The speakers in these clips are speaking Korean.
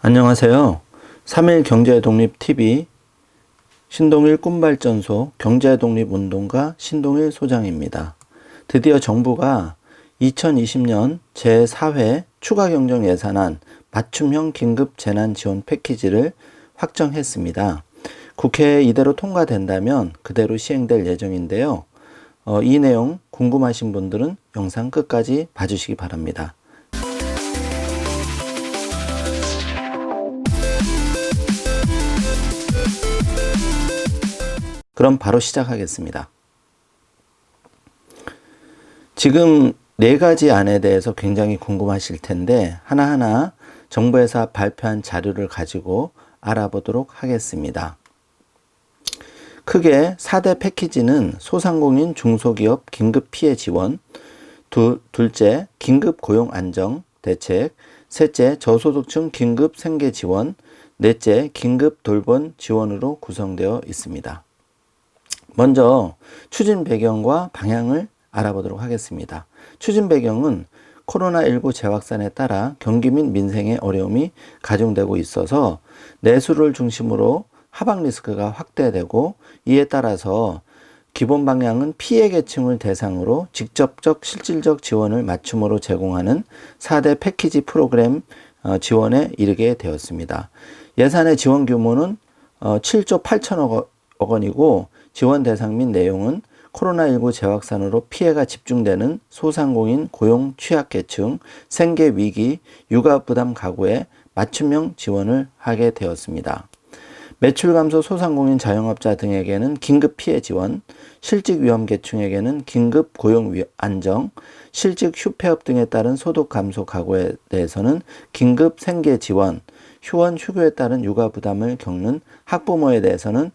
안녕하세요. 3일 경제독립TV 신동일 꿈발전소 경제독립운동가 신동일 소장입니다. 드디어 정부가 2020년 제4회 추가경정 예산안 맞춤형 긴급 재난 지원 패키지를 확정했습니다. 국회에 이대로 통과된다면 그대로 시행될 예정인데요. 어, 이 내용 궁금하신 분들은 영상 끝까지 봐주시기 바랍니다. 그럼 바로 시작하겠습니다. 지금 네 가지 안에 대해서 굉장히 궁금하실 텐데 하나하나 정부에서 발표한 자료를 가지고 알아보도록 하겠습니다. 크게 4대 패키지는 소상공인 중소기업 긴급 피해 지원, 두, 둘째 긴급 고용 안정 대책, 셋째 저소득층 긴급 생계 지원, 넷째 긴급 돌봄 지원으로 구성되어 있습니다. 먼저 추진 배경과 방향을 알아보도록 하겠습니다. 추진 배경은 코로나19 재확산에 따라 경기 및 민생의 어려움이 가중되고 있어서 내수를 중심으로 하방 리스크가 확대되고 이에 따라서 기본 방향은 피해 계층을 대상으로 직접적 실질적 지원을 맞춤으로 제공하는 4대 패키지 프로그램 어, 지원에 이르게 되었습니다. 예산의 지원 규모는 7조 어, 8천억 원이고 지원 대상 및 내용은 코로나19 재확산으로 피해가 집중되는 소상공인 고용 취약계층, 생계 위기, 육아 부담 가구에 맞춤형 지원을 하게 되었습니다. 매출 감소 소상공인 자영업자 등에게는 긴급 피해 지원, 실직 위험 계층에게는 긴급 고용 안정, 실직 휴폐업 등에 따른 소득 감소 가구에 대해서는 긴급 생계 지원, 휴원 휴교에 따른 육아 부담을 겪는 학부모에 대해서는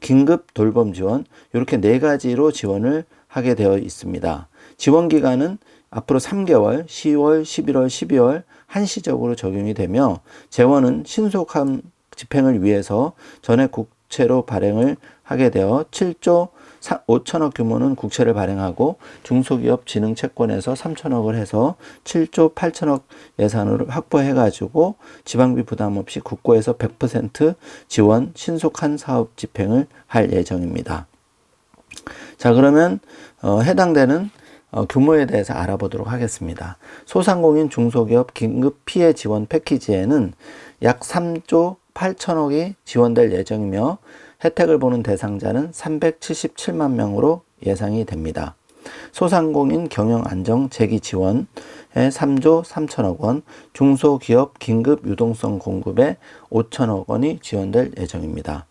긴급 돌봄 지원 이렇게 네 가지로 지원을 하게 되어 있습니다. 지원 기간은 앞으로 3개월, 10월, 11월, 12월 한시적으로 적용이 되며 재원은 신속한 집행을 위해서 전액 국 채로 발행을 하게 되어 7조 5천억 규모는 국채를 발행하고 중소기업 진흥 채권에서 3천억을 해서 7조 8천억 예산을 확보해 가지고 지방비 부담 없이 국고에서 100% 지원 신속한 사업 집행을 할 예정입니다. 자, 그러면 어, 해당되는 어, 규모에 대해서 알아보도록 하겠습니다. 소상공인 중소기업 긴급 피해 지원 패키지에는 약 3조 8천억이 지원될 예정이며 혜택을 보는 대상자는 377만 명으로 예상이 됩니다. 소상공인 경영 안정 재기 지원에 3조 3천억 원, 중소기업 긴급 유동성 공급에 5천억 원이 지원될 예정입니다.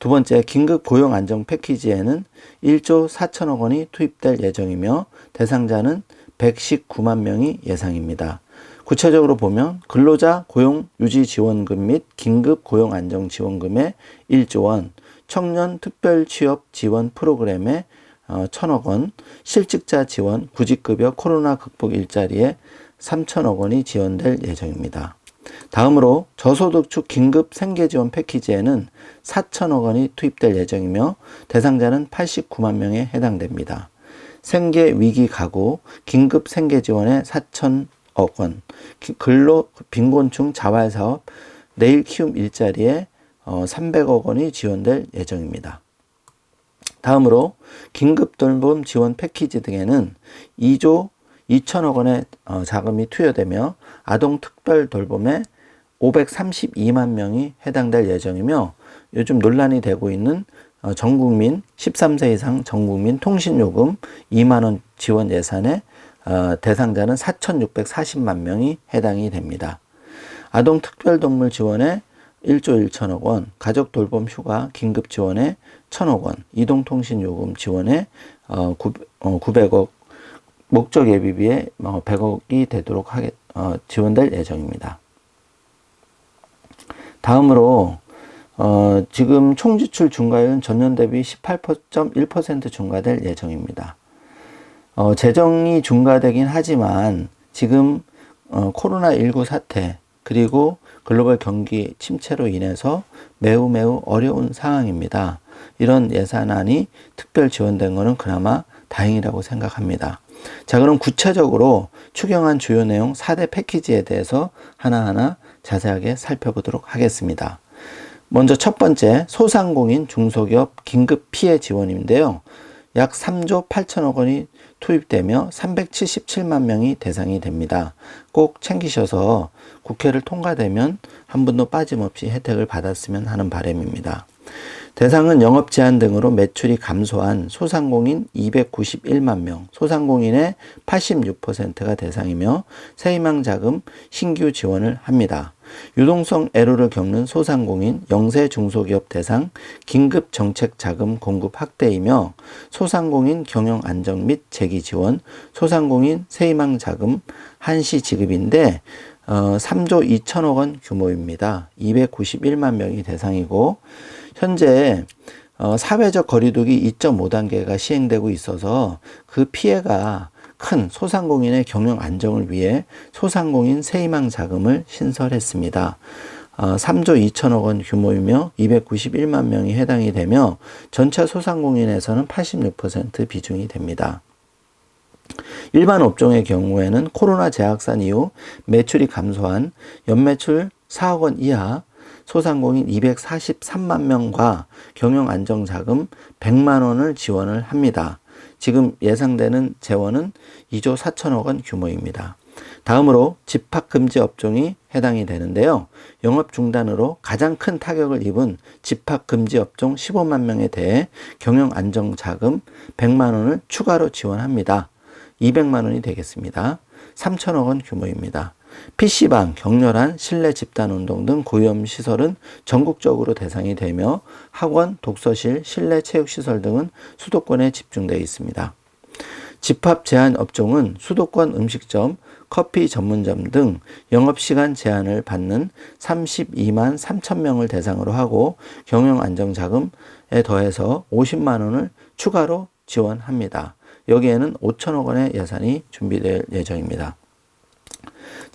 두 번째 긴급 고용 안정 패키지에는 1조 4천억 원이 투입될 예정이며 대상자는 119만 명이 예상입니다. 구체적으로 보면 근로자 고용 유지 지원금 및 긴급 고용 안정 지원금에 1조 원, 청년 특별 취업 지원 프로그램에 어, 천억 원, 실직자 지원, 구직급여 코로나 극복 일자리에 3천억 원이 지원될 예정입니다. 다음으로 저소득축 긴급 생계 지원 패키지에는 4천억 원이 투입될 예정이며 대상자는 89만 명에 해당됩니다. 생계 위기 가구 긴급 생계 지원에 4천 억 원, 근로 빈곤층 자활 사업 내일 키움 일자리에 어, 300억 원이 지원될 예정입니다. 다음으로 긴급 돌봄 지원 패키지 등에는 2조 2천억 원의 어, 자금이 투여되며 아동 특별 돌봄에 532만 명이 해당될 예정이며 요즘 논란이 되고 있는 어, 전국민 13세 이상 전국민 통신요금 2만 원 지원 예산에 어, 대상자는 4,640만 명이 해당이 됩니다. 아동 특별동물 지원에 1조 1천억 원, 가족 돌봄 휴가 긴급 지원에 1천억 원, 이동통신 요금 지원에 어, 900억, 어, 목적 예비비에 100억이 어, 되도록 하게, 어, 지원될 예정입니다. 다음으로 어, 지금 총지출 증가율은 전년 대비 18.1% 증가될 예정입니다. 어, 재정이 증가되긴 하지만 지금 어, 코로나19 사태 그리고 글로벌 경기 침체로 인해서 매우 매우 어려운 상황입니다. 이런 예산안이 특별 지원된 것은 그나마 다행이라고 생각합니다. 자, 그럼 구체적으로 추경한 주요 내용 4대 패키지에 대해서 하나하나 자세하게 살펴보도록 하겠습니다. 먼저 첫 번째 소상공인 중소기업 긴급 피해 지원인데요. 약 3조 8천억 원이 투입되며 377만 명이 대상이 됩니다. 꼭 챙기셔서 국회를 통과되면 한 분도 빠짐없이 혜택을 받았으면 하는 바람입니다. 대상은 영업 제한 등으로 매출이 감소한 소상공인 291만 명, 소상공인의 86%가 대상이며 세희망 자금 신규 지원을 합니다. 유동성 애로를 겪는 소상공인, 영세 중소기업 대상 긴급 정책 자금 공급 확대이며 소상공인 경영 안정 및 재기 지원, 소상공인 세희망 자금 한시 지급인데 어, 3조 2천억 원 규모입니다. 291만 명이 대상이고 현재 어, 사회적 거리두기 2.5단계가 시행되고 있어서 그 피해가 큰 소상공인의 경영 안정을 위해 소상공인 세희망 자금을 신설했습니다. 어, 3조 2천억 원 규모이며 291만 명이 해당이 되며 전체 소상공인에서는 86% 비중이 됩니다. 일반 업종의 경우에는 코로나 재확산 이후 매출이 감소한 연매출 4억 원 이하 소상공인 243만 명과 경영 안정 자금 100만 원을 지원을 합니다. 지금 예상되는 재원은 2조 4천억 원 규모입니다. 다음으로 집합 금지 업종이 해당이 되는데요. 영업 중단으로 가장 큰 타격을 입은 집합 금지 업종 15만 명에 대해 경영 안정 자금 100만 원을 추가로 지원합니다. 200만 원이 되겠습니다. 3천억 원 규모입니다. PC방, 격렬한 실내 집단 운동 등 고위험 시설은 전국적으로 대상이 되며 학원, 독서실, 실내 체육 시설 등은 수도권에 집중되어 있습니다. 집합 제한 업종은 수도권 음식점, 커피 전문점 등 영업시간 제한을 받는 32만 3천 명을 대상으로 하고 경영 안정 자금에 더해서 50만 원을 추가로 지원합니다. 여기에는 5천억 원의 예산이 준비될 예정입니다.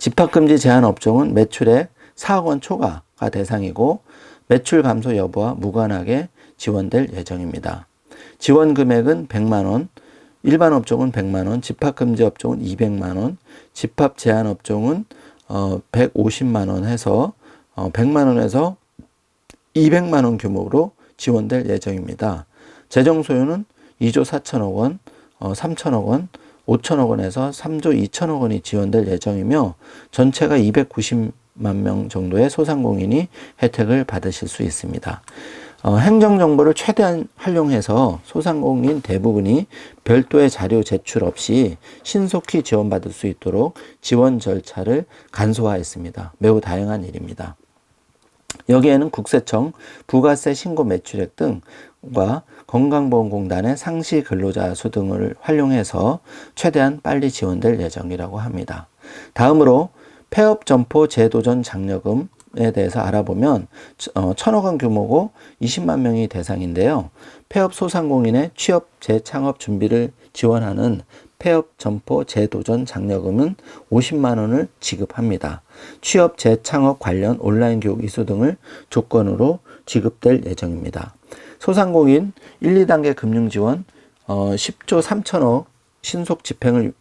집합금지 제한 업종은 매출액 4억 원 초과가 대상이고 매출 감소 여부와 무관하게 지원될 예정입니다. 지원 금액은 100만 원, 일반 업종은 100만 원, 집합 금지 업종은 200만 원, 집합 제한 업종은 어 150만 원 해서 어 100만 원에서 200만 원 규모로 지원될 예정입니다. 재정 소요는 2조 4천억 원, 어 3천억 원, 5천억 원에서 3조 2천억 원이 지원될 예정이며 전체가 290만 명 정도의 소상공인이 혜택을 받으실 수 있습니다. 어, 행정정보를 최대한 활용해서 소상공인 대부분이 별도의 자료 제출 없이 신속히 지원받을 수 있도록 지원 절차를 간소화했습니다. 매우 다양한 일입니다. 여기에는 국세청, 부가세 신고 매출액 등과 건강보험공단의 상시 근로자 수 등을 활용해서 최대한 빨리 지원될 예정이라고 합니다. 다음으로 폐업 점포 재도전 장려금 에 대해서 알아보면 어, 천억 원 규모고 20만 명이 대상인데요. 폐업 소상공인의 취업 재창업 준비를 지원하는 폐업 점포 재도전 장려금은 50만 원을 지급합니다. 취업 재창업 관련 온라인 교육 이수 등을 조건으로 지급될 예정입니다. 소상공인 1, 2단계 금융 지원 어, 10조 3천억 신속 집행을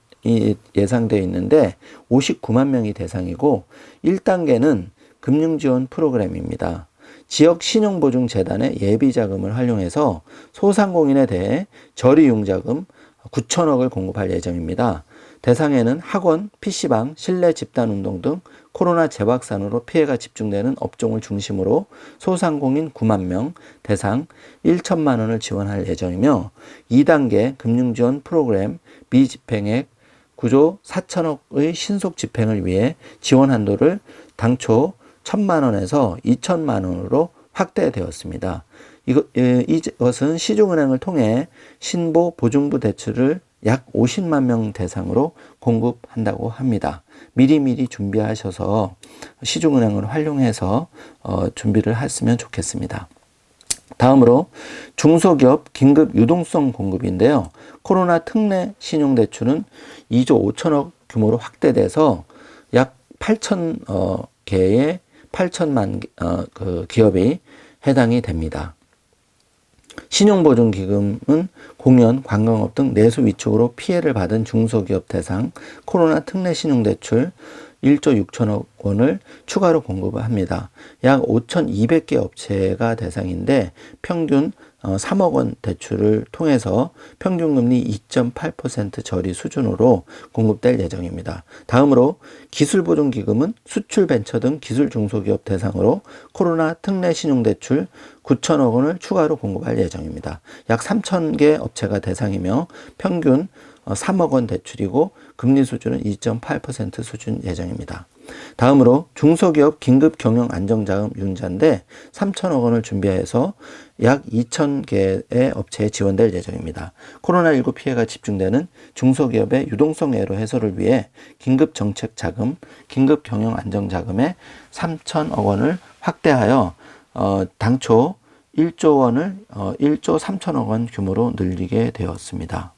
예상되어 있는데 59만 명이 대상이고 1단계는 금융 지원 프로그램입니다. 지역 신용보증재단의 예비자금을 활용해서 소상공인에 대해 저리융자금 9천억을 공급할 예정입니다. 대상에는 학원, PC방, 실내 집단운동 등 코로나 재확산으로 피해가 집중되는 업종을 중심으로 소상공인 9만 명 대상 1천만 원을 지원할 예정이며 2단계 금융지원 프로그램 미집행액 9조 4천억의 신속 집행을 위해 지원 한도를 당초 1천만 원에서 2천만 원으로 확대되었습니다. 이것은 시중은행을 통해 신보 보증부 대출을 약 50만 명 대상으로 공급한다고 합니다. 미리미리 준비하셔서 시중은행을 활용해서 어, 준비를 했으면 좋겠습니다. 다음으로 중소기업 긴급 유동성 공급인데요. 코로나 특례 신용대출은 2조 5천억 규모로 확대돼서 약 8천 어, 개의 8천만 어, 그 기업이 해당이 됩니다. 신용보증기금은 공연, 관광업 등 내수 위축으로 피해를 받은 중소기업 대상 코로나 특례 신용대출 1조 6천억 원을 추가로 공급합니다. 약 5,200개 업체가 대상인데 평균 어, 3억 원 대출을 통해서 평균 금리 2.8% 저리 수준으로 공급될 예정입니다. 다음으로 기술보존기금은 수출 벤처 등 기술 중소기업 대상으로 코로나 특례 신용대출 9천억 원을 추가로 공급할 예정입니다. 약 3천 개 업체가 대상이며 평균 3억 원 대출이고 금리 수준은 2.8% 수준 예정입니다. 다음으로 중소기업 긴급 경영 안정자금 융자인데 3천억 원을 준비해서 약 2천 개의 업체에 지원될 예정입니다. 코로나19 피해가 집중되는 중소기업의 유동성 애로 해소를 위해 긴급 정책 자금, 긴급 경영 안정 자금에 3천억 원을 확대하여 어, 당초 1조 원을 어, 1조 3천억 원 규모로 늘리게 되었습니다.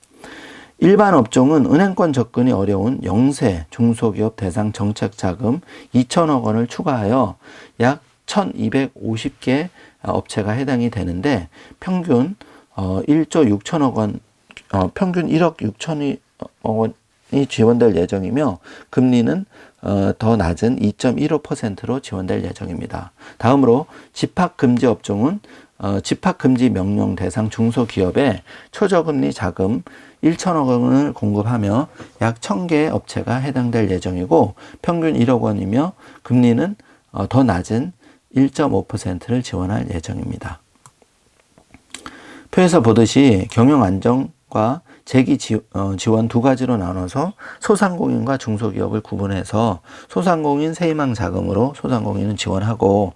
일반 업종은 은행권 접근이 어려운 영세 중소기업 대상 정책 자금 2천억 원을 추가하여 약 1,250개 업체가 해당이 되는데 평균 어 1조 6천억 원, 어 평균 1억 6천억 원이 지원될 예정이며 금리는 어, 더 낮은 2.15%로 지원될 예정입니다. 다음으로 집합 금지 업종은 어, 집합 금지 명령 대상 중소기업에 초저금리 자금 1천억 원을 공급하며 약 1000개의 업체가 해당될 예정이고 평균 1억 원이며 금리는 어, 더 낮은 1.5%를 지원할 예정입니다. 표에서 보듯이 경영 안정과 재기 어, 지원 두 가지로 나눠서 소상공인과 중소기업을 구분해서 소상공인 세희망 자금으로 소상공인은 지원하고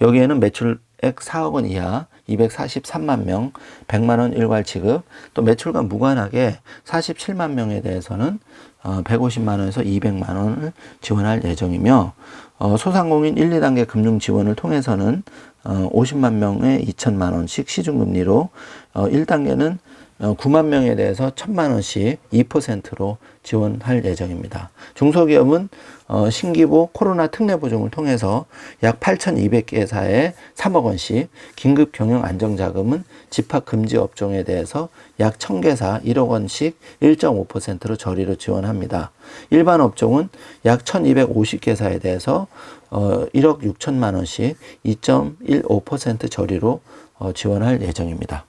여기에는 매출액 4억 원 이하 243만 명, 100만 원 일괄 지급, 또 매출과 무관하게 47만 명에 대해서는 150만 어, 원에서 200만 원을 지원할 예정이며 어, 소상공인 1, 2단계 금융 지원을 통해서는 50만 어, 명에 2천만 원씩 시중금리로 1단계는 9만 명에 대해서 1천만 원씩 2%로 지원할 예정입니다. 중소기업은 어, 신기보 코로나 특례 보증을 통해서 약 8,200개 사에 3억 원씩, 긴급 경영 안정 자금은 집합 금지 업종에 대해서 약 1,000개 사 1억 원씩 1.5%로 저리로 지원합니다. 일반 업종은 약 1,250개 사에 대해서 어, 1억 6천만 원씩 2.15% 저리로 어, 지원할 예정입니다.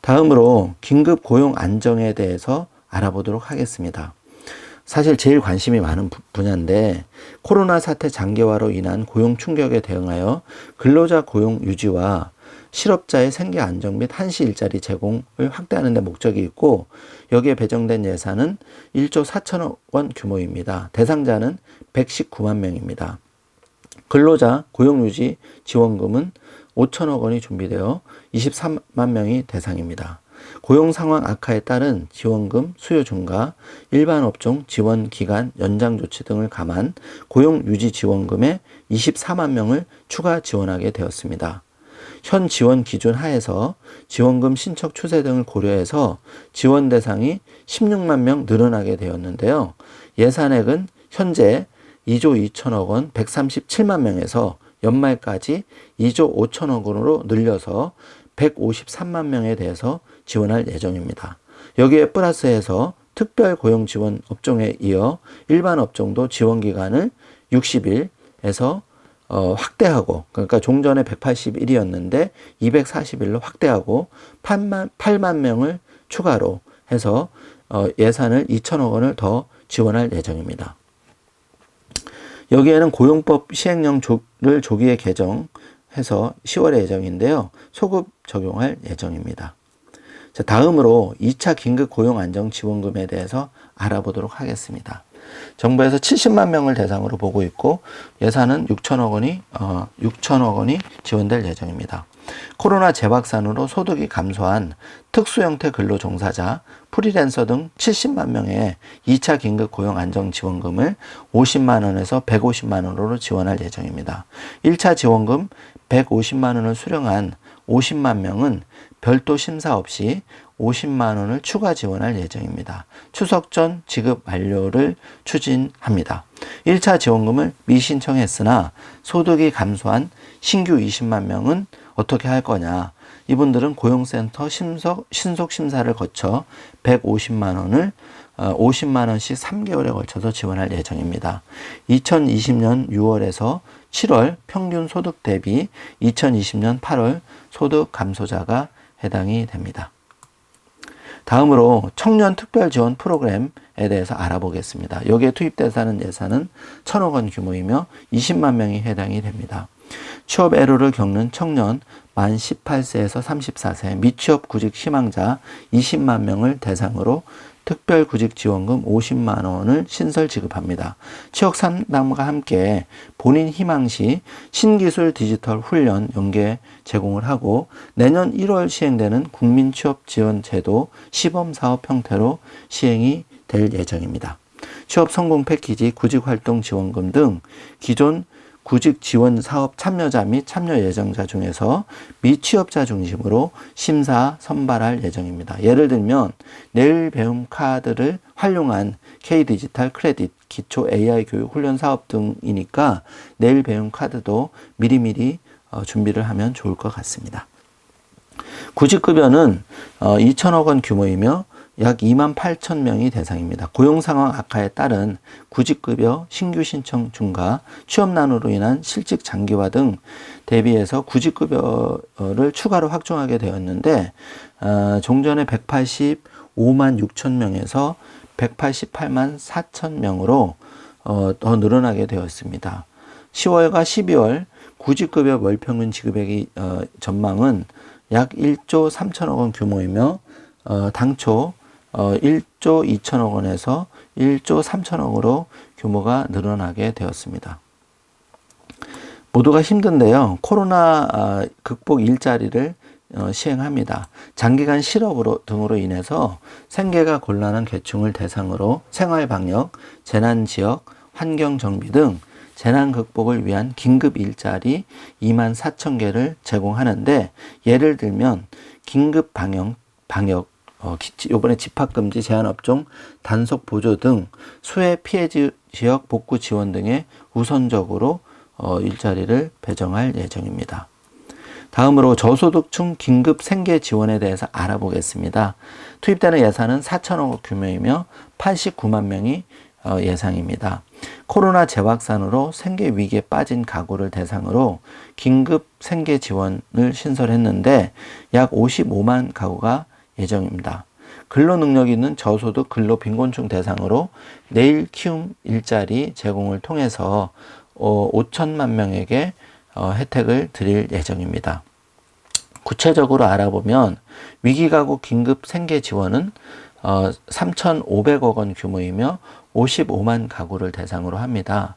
다음으로 긴급 고용 안정에 대해서 알아보도록 하겠습니다. 사실 제일 관심이 많은 분야인데 코로나 사태 장기화로 인한 고용 충격에 대응하여 근로자 고용 유지와 실업자의 생계 안정 및 한시 일자리 제공을 확대하는 데 목적이 있고 여기에 배정된 예산은 1조 4천억 원 규모입니다. 대상자는 119만 명입니다. 근로자 고용 유지 지원금은 5천억 원이 준비되어 23만 명이 대상입니다. 고용 상황 악화에 따른 지원금 수요 증가, 일반 업종 지원 기간 연장 조치 등을 감안 고용 유지 지원금에 24만 명을 추가 지원하게 되었습니다. 현 지원 기준 하에서 지원금 신청 추세 등을 고려해서 지원 대상이 16만 명 늘어나게 되었는데요. 예산액은 현재 2조 2천억 원 137만 명에서 연말까지 2조 5천억 원으로 늘려서 153만 명에 대해서 지원할 예정입니다. 여기에 플러스해서 특별 고용 지원 업종에 이어 일반 업종도 지원 기간을 60일에서 어, 확대하고 그러니까 종전에 181이었는데 240일로 확대하고 8만 8만 명을 추가로 해서 어, 예산을 2천억 원을 더 지원할 예정입니다. 여기에는 고용법 시행령을 조기에 개정 해서 10월에 예정인데요. 소급 적용할 예정입니다. 자, 다음으로 2차 긴급 고용 안정 지원금에 대해서 알아보도록 하겠습니다. 정부에서 70만 명을 대상으로 보고 있고 예산은 6천억 원이 어, 6천억 원이 지원될 예정입니다. 코로나 재확산으로 소득이 감소한 특수 형태 근로 종사자, 프리랜서 등 70만 명의 2차 긴급 고용 안정 지원금을 50만 원에서 150만 원으로 지원할 예정입니다. 1차 지원금 150만 원을 수령한 50만 명은 별도 심사 없이 50만 원을 추가 지원할 예정입니다. 추석 전 지급 완료를 추진합니다. 1차 지원금을 미신청했으나 소득이 감소한 신규 20만 명은 어떻게 할 거냐? 이분들은 고용센터 신속, 신속 심사를 거쳐 150만 원을 50만 원씩 3개월에 걸쳐서 지원할 예정입니다. 2020년 6월에서 7월 평균 소득 대비 2020년 8월 소득 감소자가 해당이 됩니다. 다음으로 청년 특별 지원 프로그램에 대해서 알아보겠습니다. 여기에 투입되사는 예산은 천억 원 규모이며 20만 명이 해당이 됩니다. 취업 애로를 겪는 청년 만 18세에서 34세 미취업 구직 희망자 20만 명을 대상으로 특별구직지원금 50만 원을 신설 지급합니다. 취업 상담과 함께 본인 희망 시 신기술 디지털 훈련 연계 제공을 하고 내년 1월 시행되는 국민 취업 지원 제도 시범 사업 형태로 시행이 될 예정입니다. 취업 성공 패키지, 구직 활동 지원금 등 기존 구직 지원 사업 참여자 및 참여 예정자 중에서 미취업자 중심으로 심사 선발할 예정입니다. 예를 들면 내일 배움 카드를 활용한 K 디지털 크레딧 기초 AI 교육 훈련 사업 등이니까 내일 배움 카드도 미리미리 어, 준비를 하면 좋을 것 같습니다. 구직급여는 2천억 어, 원 규모이며 약 2만 8천 명이 대상입니다. 고용 상황 악화에 따른 구직급여 신규 신청 중과 취업난으로 인한 실직 장기화 등 대비해서 구직급여를 추가로 확충하게 되었는데 어, 종전에 185만 6천 명에서 188만 4천 명으로 어, 더 늘어나게 되었습니다. 10월과 12월 구직급여 월평균 지급액이 어, 전망은 약 1조 3천억 원 규모이며 어, 당초 어, 1조 2천억 원에서 1조 3천억으로 규모가 늘어나게 되었습니다. 모두가 힘든데요. 코로나 아, 극복 일자리를 어, 시행합니다. 장기간 실업으로 등으로 인해서 생계가 곤란한 계층을 대상으로 생활 방역, 재난 지역, 환경 정비 등 재난 극복을 위한 긴급 일자리 2만 4천 개를 제공하는데 예를 들면 긴급 방역 방역 어, 요번에 집합금지 제한업종 단속 보조 등 수해 피해 지역 복구 지원 등에 우선적으로 어, 일자리를 배정할 예정입니다. 다음으로 저소득층 긴급 생계 지원에 대해서 알아보겠습니다. 투입되는 예산은 4천억 규모이며 89만 명이 어, 예상입니다. 코로나 재확산으로 생계 위기에 빠진 가구를 대상으로 긴급 생계 지원을 신설했는데 약 55만 가구가 예정입니다. 근로 능력 있는 저소득 근로 빈곤층 대상으로 내일 키움 일자리 제공을 통해서 어, 5천만 명에게 어, 혜택을 드릴 예정입니다. 구체적으로 알아보면 위기가구 긴급 생계 지원은 어, 3,500억 원 규모이며 55만 가구를 대상으로 합니다.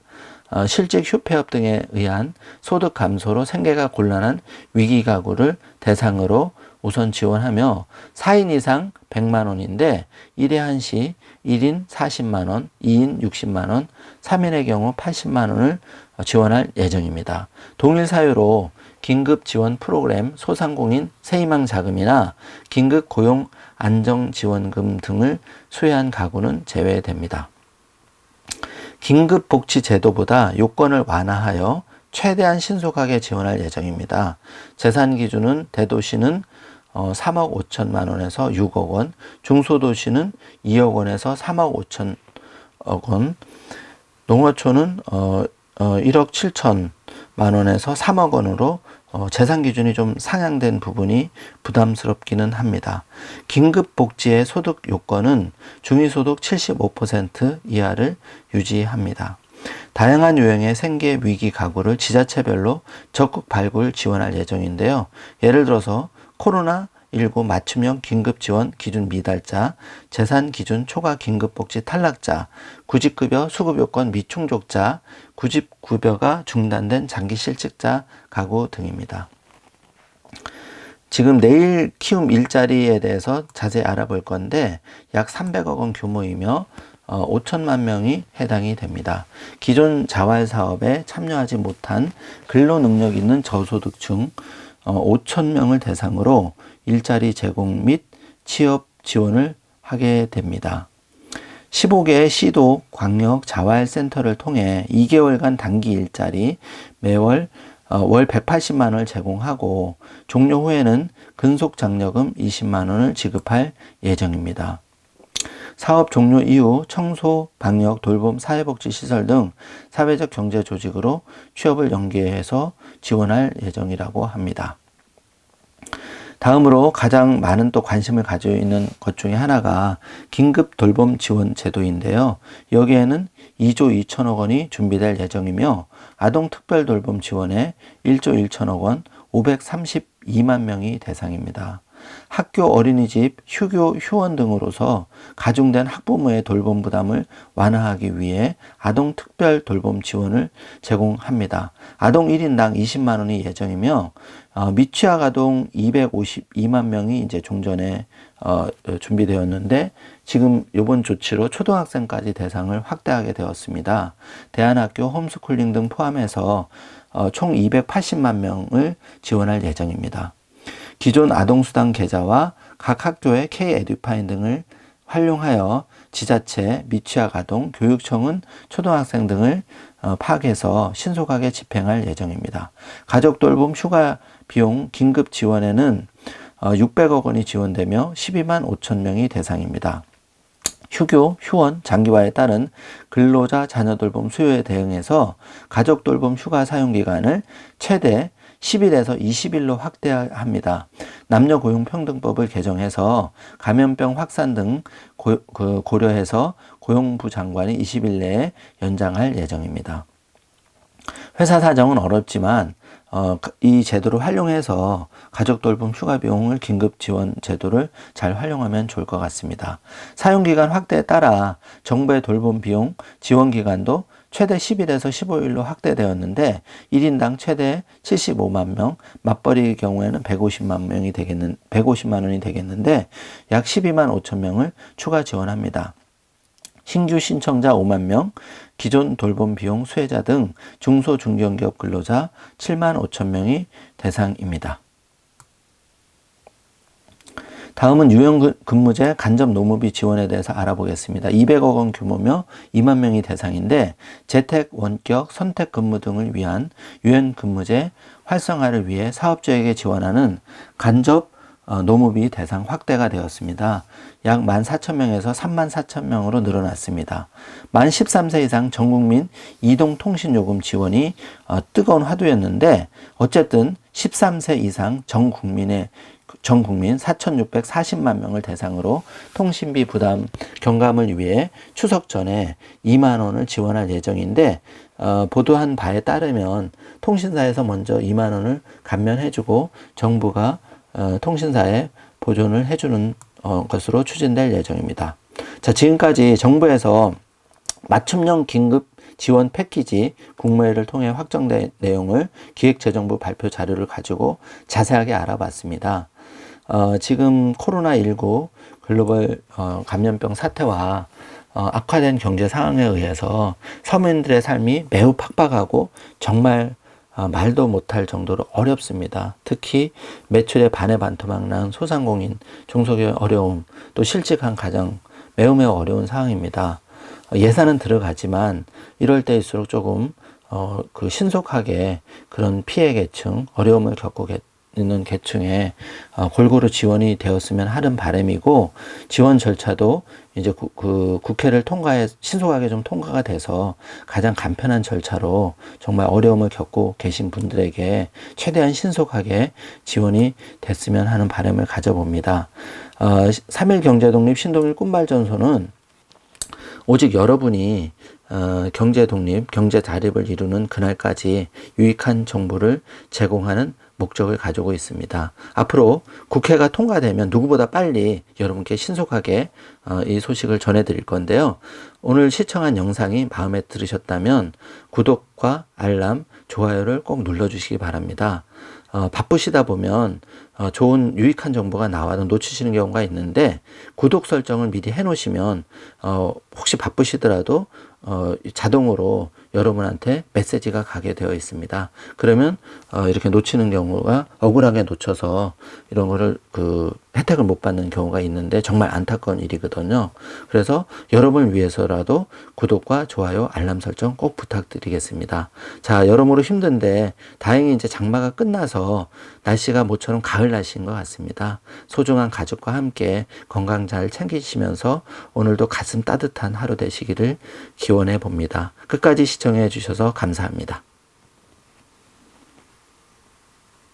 어, 실직 휴폐업 등에 의한 소득 감소로 생계가 곤란한 위기 가구를 대상으로 우선 지원하며 4인 이상 100만 원인데 1회 한시 1인 40만 원, 2인 60만 원, 3인의 경우 80만 원을 지원할 예정입니다. 동일 사유로 긴급 지원 프로그램 소상공인 세희망 자금이나 긴급 고용 안정 지원금 등을 수혜한 가구는 제외됩니다. 긴급 복지 제도보다 요건을 완화하여 최대한 신속하게 지원할 예정입니다. 재산 기준은 대도시는 어, 3억 5천만 원에서 6억 원, 중소도시는 2억 원에서 3억 5천억 원, 농어촌은 어, 어, 1억 7천만 원에서 3억 원으로 어, 재산 기준이 좀 상향된 부분이 부담스럽기는 합니다. 긴급 복지의 소득 요건은 중위소득 75% 이하를 유지합니다. 다양한 유형의 생계 위기 가구를 지자체별로 적극 발굴 지원할 예정인데요. 예를 들어서 코로나 19 맞춤형 긴급 지원 기준 미달자, 재산 기준 초과 긴급복지 탈락자, 구직급여 수급 요건 미충족자, 구직급여가 중단된 장기 실직자 가구 등입니다. 지금 내일 키움 일자리에 대해서 자세히 알아볼 건데 약 300억 원 규모이며 어, 5천만 명이 해당이 됩니다. 기존 자활 사업에 참여하지 못한 근로 능력 있는 저소득층 어, 5천 명을 대상으로 일자리 제공 및 취업 지원을 하게 됩니다. 15개의 시도 광역 자활센터를 통해 2개월간 단기 일자리 매월 어, 월 180만 원을 제공하고 종료 후에는 근속 장려금 20만 원을 지급할 예정입니다. 사업 종료 이후 청소, 방역, 돌봄, 사회복지 시설 등 사회적 경제 조직으로 취업을 연계해서 지원할 예정이라고 합니다. 다음으로 가장 많은 또 관심을 가지고 있는 것 중에 하나가 긴급 돌봄 지원 제도인데요. 여기에는 2조 2천억 원이 준비될 예정이며 아동 특별 돌봄 지원에 1조 1천억 원 532만 명이 대상입니다. 학교 어린이집, 휴교, 휴원 등으로서 가중된 학부모의 돌봄 부담을 완화하기 위해 아동 특별 돌봄 지원을 제공합니다. 아동 1인당 20만 원이 예정이며 어, 미취학 아동 252만 명이 이제 종전에 어, 준비되었는데 지금 이번 조치로 초등학생까지 대상을 확대하게 되었습니다. 대안학교, 홈스쿨링 등 포함해서 어, 총 280만 명을 지원할 예정입니다. 기존 아동수당 계좌와 각 학교의 K-에듀파인 등을 활용하여 지자체, 미취학 아동, 교육청은 초등학생 등을 어, 파악해서 신속하게 집행할 예정입니다. 가족 돌봄 휴가 비용 긴급 지원에는 600억 어, 원이 지원되며 12만 5천 명이 대상입니다. 휴교, 휴원, 장기화에 따른 근로자 자녀 돌봄 수요에 대응해서 가족 돌봄 휴가 사용 기간을 최대 10일에서 20일로 확대합니다. 남녀 고용 평등법을 개정해서 감염병 확산 등 고, 그 고려해서 고용부 장관이 20일 내에 연장할 예정입니다. 회사 사정은 어렵지만 어, 이 제도를 활용해서 가족 돌봄 휴가 비용을 긴급 지원 제도를 잘 활용하면 좋을 것 같습니다. 사용 기간 확대에 따라 정부의 돌봄 비용 지원 기간도 최대 10일에서 15일로 확대되었는데 1인당 최대 75만 명, 맞벌이의 경우에는 150만 명이 되겠는 150만 원이 되겠는데 약 12만 5천 명을 추가 지원합니다. 신규 신청자 5만 명, 기존 돌봄 비용 수혜자 등 중소 중견기업 근로자 7만 5천 명이 대상입니다. 다음은 유형 근무제 간접 노무비 지원에 대해서 알아보겠습니다. 200억 원 규모며 2만 명이 대상인데 재택, 원격, 선택 근무 등을 위한 유연 근무제 활성화를 위해 사업주에게 지원하는 간접 어, 노무비 대상 확대가 되었습니다. 약 14,000명에서 34,000명으로 늘어났습니다. 만 13세 이상 전국민 이동통신요금 지원이 어, 뜨거운 화두였는데 어쨌든 13세 이상 전 국민의 전 국민 4,640만 명을 대상으로 통신비 부담 경감을 위해 추석 전에 2만 원을 지원할 예정인데 어, 보도한 바에 따르면 통신사에서 먼저 2만 원을 감면해주고 정부가 어, 통신사에 보존을 해주는 어, 것으로 추진될 예정입니다. 자, 지금까지 정부에서 맞춤형 긴급 지원 패키지 국무회를 통해 확정된 내용을 기획재정부 발표 자료를 가지고 자세하게 알아봤습니다. 어, 지금 코로나19 글로벌 어, 감염병 사태와 어, 악화된 경제 상황에 의해서 서민들의 삶이 매우 팍팍하고 정말 어, 말도 못할 정도로 어렵습니다. 특히 매출의 반에 반토막 난 소상공인, 중소기업 어려움, 또 실직한 가정 매우 매우 어려운 상황입니다. 어, 예산은 들어가지만 이럴 때일수록 조금 어, 그 신속하게 그런 피해 계층, 어려움을 겪고 있는 계층에 어, 골고루 지원이 되었으면 하는 바람이고 지원 절차도 이제 구, 그 국회를 통과해 신속하게 좀 통과가 돼서 가장 간편한 절차로 정말 어려움을 겪고 계신 분들에게 최대한 신속하게 지원이 됐으면 하는 바람을 가져봅니다. 어, 3일 경제독립 신동일 꿈발전소는 오직 여러분이 어, 경제 독립, 경제 자립을 이루는 그날까지 유익한 정보를 제공하는 목적을 가지고 있습니다. 앞으로 국회가 통과되면 누구보다 빨리 여러분께 신속하게 어, 이 소식을 전해드릴 건데요. 오늘 시청한 영상이 마음에 들으셨다면 구독과 알람, 좋아요를 꼭 눌러주시기 바랍니다. 어, 바쁘시다 보면 어, 좋은 유익한 정보가 나와도 놓치시는 경우가 있는데 구독 설정을 미리 해놓으시면 어, 혹시 바쁘시더라도 어, 자동으로 여러분한테 메시지가 가게 되어 있습니다. 그러면 어, 이렇게 놓치는 경우가 억울하게 놓쳐서 이런 거를 그 혜택을 못 받는 경우가 있는데 정말 안타까운 일이거든요. 그래서 여러분을 위해서라도 구독과 좋아요, 알람 설정 꼭 부탁드리겠습니다. 자, 여러모로 힘든데 다행히 이제 장마가 끝나서 날씨가 모처럼 가을 날씨인 것 같습니다. 소중한 가족과 함께 건강 잘 챙기시면서 오늘도 가슴 따뜻한 하루 되시기를 기원해 봅니다. 끝까지 시청해 주셔서 감사합니다.